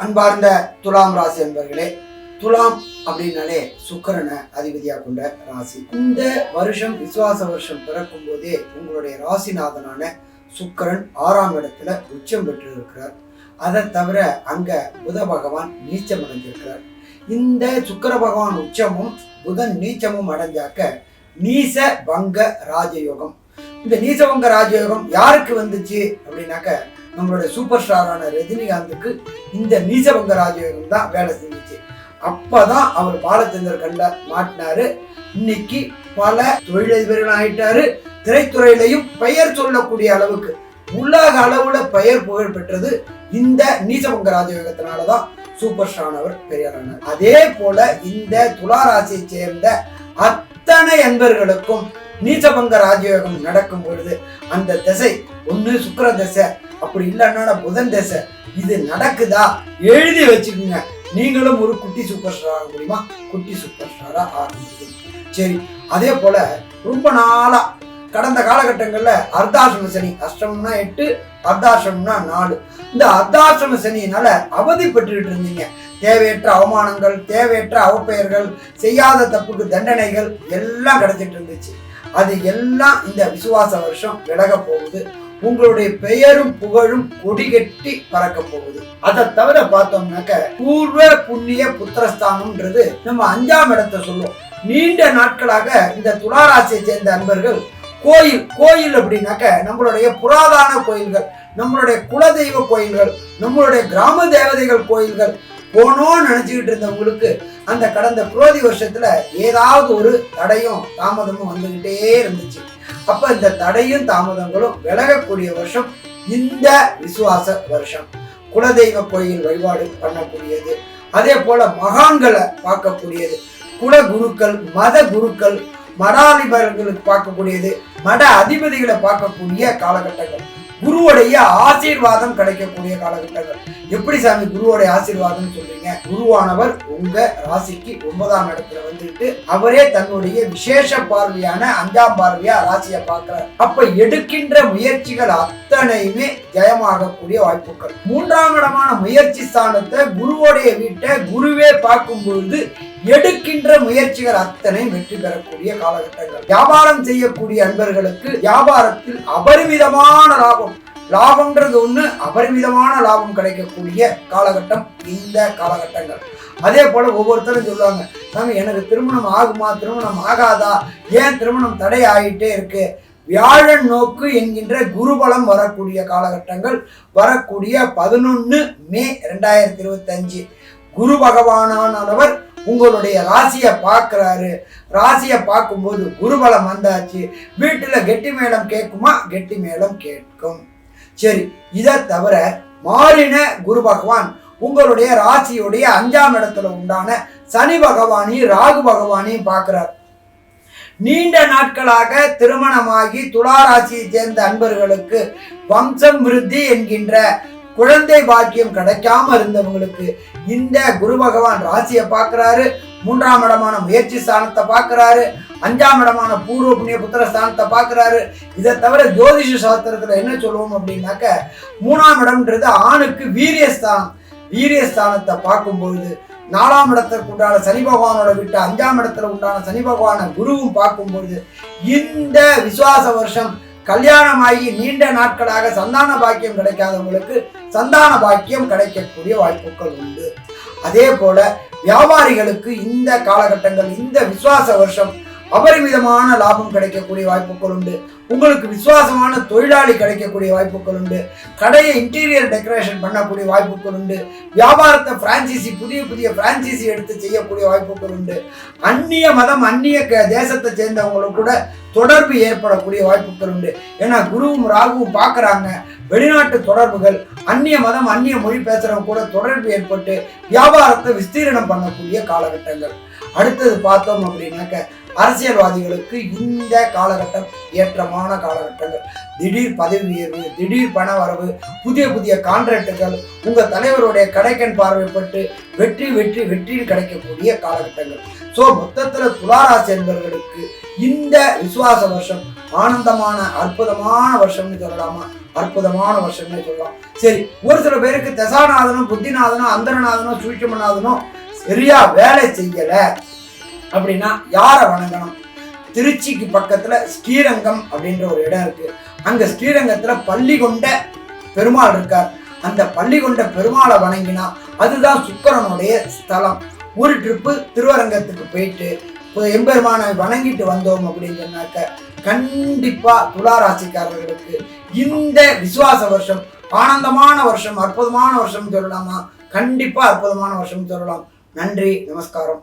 அன்பார்ந்த துலாம் ராசி என்பர்களே துலாம் அப்படின்னாலே சுக்கரனை அதிபதியாக கொண்ட ராசி. இந்த வருஷம் விசுவாச வருஷம் பிறக்கும் போதே உங்களுடைய ராசிநாதனான சுக்கரன் ஆறாம் இடத்துல உச்சம் பெற்று இருக்கிறார் அதை தவிர அங்க புத பகவான் நீச்சம் அடைஞ்சிருக்கிறார் இந்த சுக்கர பகவான் உச்சமும் புதன் நீச்சமும் அடைஞ்சாக்க நீச பங்க ராஜயோகம். இந்த நீசபங்க ராஜயோகம் யாருக்கு வந்துச்சு அப்படின்னாக்க நம்மளுடைய சூப்பர் ஸ்டாரான ரஜினிகாந்துக்கு இந்த நீசபங்க ராஜயோகம் தான் வேலை செஞ்சுச்சு. அப்பதான் அவர் பாலச்சந்தர் கண்ட மாட்டினாரு. இன்னைக்கு பல தொழிலதிபர்கள் ஆயிட்டாரு. திரைத்துறையிலையும் பெயர் சொல்லக்கூடிய அளவுக்கு உலக அளவுல பெயர் புகழ் பெற்றது இந்த நீசபங்க ராஜயோகத்தினாலதான் சூப்பர் ஸ்டாரானவர் பெரியாரானார் அதே போல இந்த துலா ராசியை சேர்ந்த அத்தனை அன்பர்களுக்கும் நீசபங்க ராஜயோகம் நடக்கும் பொழுது அந்த திசை ஒன்று சுக்கர திசை அப்படி இல்லைன்னா புதன் திசை. இது நடக்குதா? எழுதி வச்சுக்கோங்க. நீங்களும் ஒரு குட்டி சூப்பர் ஸ்டார் ஆக முடியுமா? குட்டி சூப்பர் ஸ்டாராக ஆக முடியும். சரி அதே போல ரொம்ப நாளா கடந்த காலகட்டங்களில் அர்த்தாசிரம சனி அஷ்டமம்னா எட்டு அர்த்தாசிரமம்னா நாலு. இந்த அர்த்தாசிரம சனியினால அவதிப்பட்டுக்கிட்டு இருந்தீங்க. தேவையற்ற அவமானங்கள் தேவையற்ற அவப்பெயர்கள் செய்யாத தப்புக்கு தண்டனைகள் எல்லாம் கிடைச்சிட்டு இருந்துச்சு. அது எல்லாம் இந்த விசுவாச வருஷம் விலக போகுது. உங்களுடைய பெயரும் புகழும் கொடிகட்டி பறக்க போகுது. அதை தவிர பார்த்தோம்னாக்க பூர்வ புண்ணிய புத்திரஸ்தானம்ன்றது நம்ம அஞ்சாம் இடத்தை சொல்லுவோம். நீண்ட நாட்களாக இந்த துளாராசியை சேர்ந்த அன்பர்கள் கோயில் கோயில் அப்படின்னாக்க நம்மளுடைய புராதான கோயில்கள் நம்மளுடைய குலதெய்வ கோயில்கள் நம்மளுடைய கிராம தேவதைகள் கோயில்கள் போனோம்னு நினைச்சுக்கிட்டு இருந்தவங்களுக்கு அந்த கடந்த குரோதி வருஷத்துல ஏதாவது ஒரு தடையும் தாமதமும் வந்துகிட்டே இருந்துச்சு. அப்ப இந்த தடையும் தாமதங்களும் விலகக்கூடிய வருஷம் இந்த விசுவாச வருஷம். குலதெய்வ கோயில் வழிபாடு பண்ணக்கூடியது. அதே போல மகான்களை பார்க்கக்கூடியது. குல குருக்கள் மத குருக்கள் மடாதிபர்களுக்கு பார்க்கக்கூடியது. மட அதிபதிகளை பார்க்கக்கூடிய காலகட்டங்கள். குருவுடைய ஆசீர்வாதம் கிடைக்கக்கூடிய காலகட்டங்கள். எப்படி சாமி குருவோடைய ஆசீர்வாதம் சொல்றீங்க? குருவானவர் உங்க ராசிக்கு ஒன்பதாம் இடத்துல வந்துட்டு அவரே தன்னுடைய விசேஷ பார்வையான அஞ்சாம் பார்வையா ராசியை பார்க்கிறார். அப்ப எடுக்கின்ற முயற்சிகள் அத்தனையுமே ஜெயமாகக்கூடிய வாய்ப்புகள். மூன்றாம் இடமான முயற்சி ஸ்தானத்தை குருவோடைய வீட்டை குருவே பார்க்கும் பொழுது எடுக்கின்ற முயற்சிகள் அத்தனை வெற்றி பெறக்கூடிய காலகட்டங்கள். வியாபாரம் செய்யக்கூடிய அன்பர்களுக்கு வியாபாரத்தில் அபரிமிதமான லாபம். லாபம்ன்றது ஒண்ணு அபரிமிதமான லாபம் கிடைக்கக்கூடிய காலகட்டம் இந்த காலகட்டங்கள். அதே போல ஒவ்வொருத்தரும் சொல்லுவாங்க சாமி எனக்கு திருமணம் ஆகுமா? திருமணம் ஆகாதா? ஏன் திருமணம் தடை ஆகிட்டே இருக்கு? வியாழன் நோக்கு என்கின்ற குருபலம் வரக்கூடிய காலகட்டங்கள் வரக்கூடிய பதினொன்று மே ரெண்டாயிரத்தி இருபத்தி அஞ்சு. குரு பகவானானவர் உங்களுடைய ராசியை பார்க்குறாரு. ராசியை பார்க்கும்போது குருபலம் வந்தாச்சு. வீட்டில் கெட்டி மேளம் கேட்குமா? கெட்டி மேளம் கேட்கும். சரி இதை தவிர மாறின குரு பகவான் உங்களுடைய ராசியுடைய அஞ்சாம் இடத்துல உண்டான சனி பகவானையும் ராகு பகவானையும் பார்க்குறார். நீண்ட நாட்களாக திருமணமாகி துளாராசியை சேர்ந்த அன்பர்களுக்கு வம்சம் விருத்தி என்கின்ற குழந்தை பாக்கியம் கிடைக்காம இருந்தவங்களுக்கு இந்த குரு பகவான் ராசியை பார்க்கிறாரு. மூன்றாம் இடமான முயற்சி ஸ்தானத்தை பார்க்கிறாரு. அஞ்சாம் இடமான பூர்வ புண்ணிய புத்திர ஸ்தானத்தை பார்க்கிறாரு. இதை தவிர ஜோதிஷ சாஸ்திரத்துல என்ன சொல்லுவோம் அப்படின்னாக்க மூணாம் இடம்ன்றது ஆணுக்கு வீரியஸ்தானம் வீரியஸ்தானத்தை பார்க்கும்பொழுது நாலாம் இடத்திற்கு உண்டான சனி பகவானோட விட்டு அஞ்சாம் இடத்துல உண்டான சனி பகவான குருவும் பார்க்கும்பொழுது இந்த விசுவாச வருஷம் கல்யாணமாகி நீண்ட நாட்களாக சந்தான பாக்கியம் கிடைக்காதவங்களுக்கு சந்தான பாக்கியம் கிடைக்கக்கூடிய வாய்ப்புகள் உண்டு. அதே போல வியாபாரிகளுக்கு இந்த காலகட்டங்கள் இந்த விசுவாச வருஷம் அபரிமிதமான லாபம் கிடைக்கக்கூடிய வாய்ப்புகள் உண்டு. உங்களுக்கு விசுவாசமான தொழிலாளி கிடைக்கக்கூடிய வாய்ப்புகள் உண்டு. கடையை இன்டீரியர் டெக்கரேஷன் பண்ணக்கூடிய வாய்ப்புகள் உண்டு. வியாபாரத்தை பிரான்சிசி புதிய புதிய பிரான்சிசி எடுத்து செய்யக்கூடிய வாய்ப்புகள் உண்டு. அந்நிய மதம் அந்நிய க- தேசத்தை சேர்ந்தவங்களும் கூட தொடர்பு ஏற்படக்கூடிய வாய்ப்புகள் உண்டு. ஏன்னா குருவும் ராகுவும் பார்க்குறாங்க. வெளிநாட்டு தொடர்புகள் அந்நிய மதம் அந்நிய மொழி பேசுறவங்க கூட தொடர்பு ஏற்பட்டு வியாபாரத்தை விஸ்தீரணம் பண்ணக்கூடிய காலகட்டங்கள். அடுத்தது பார்த்தோம் அப்படின்னாக்க அரசியல்வாதிகளுக்கு இந்த காலகட்டம் ஏற்றமான காலகட்டங்கள். திடீர் பதவி உயர்வு திடீர் பண வரவு புதிய புதிய கான்ட்ராக்டுகள் உங்க தலைவருடைய கடைக்கண் பார்வைப்பட்டு வெற்றி வெற்றி வெற்றியில் கிடைக்கக்கூடிய காலகட்டங்கள். ஸோ மொத்தத்தில் துளாராசி என்பவர்களுக்கு இந்த விசுவாச வருஷம் ஆனந்தமான அற்புதமான வருஷம்னு சொல்லலாமா? அற்புதமான வருஷம்னு சொல்லலாம். சரி ஒரு சில பேருக்கு தசாநாதனும் புத்திநாதனும் அந்தரநாதனும் சூட்சமநாதனும் சரியா வேலை செய்யலை. அப்படின்னா யாரை வணங்கணும்? திருச்சிக்கு பக்கத்துல ஸ்ரீரங்கம் அப்படின்ற ஒரு இடம் இருக்கு. அங்க ஸ்ரீரங்கத்துல பள்ளி கொண்ட பெருமாள் இருக்கார். அந்த பள்ளி கொண்ட பெருமாளை வணங்கினா அதுதான் சுக்கிரனுடைய ஸ்தலம். ஒரு ட்ரிப்பு திருவரங்கத்துக்கு போயிட்டு இப்போ எம்பெருமானை வணங்கிட்டு வந்தோம் அப்படின்னு சொன்னாக்க கண்டிப்பா துளாராசிக்காரர்களுக்கு இந்த விசுவாச வருஷம் ஆனந்தமான வருஷம் அற்புதமான வருஷம் சொல்லலாமா? கண்டிப்பா அற்புதமான வருஷம் சொல்லலாம். நன்றி நமஸ்காரம்.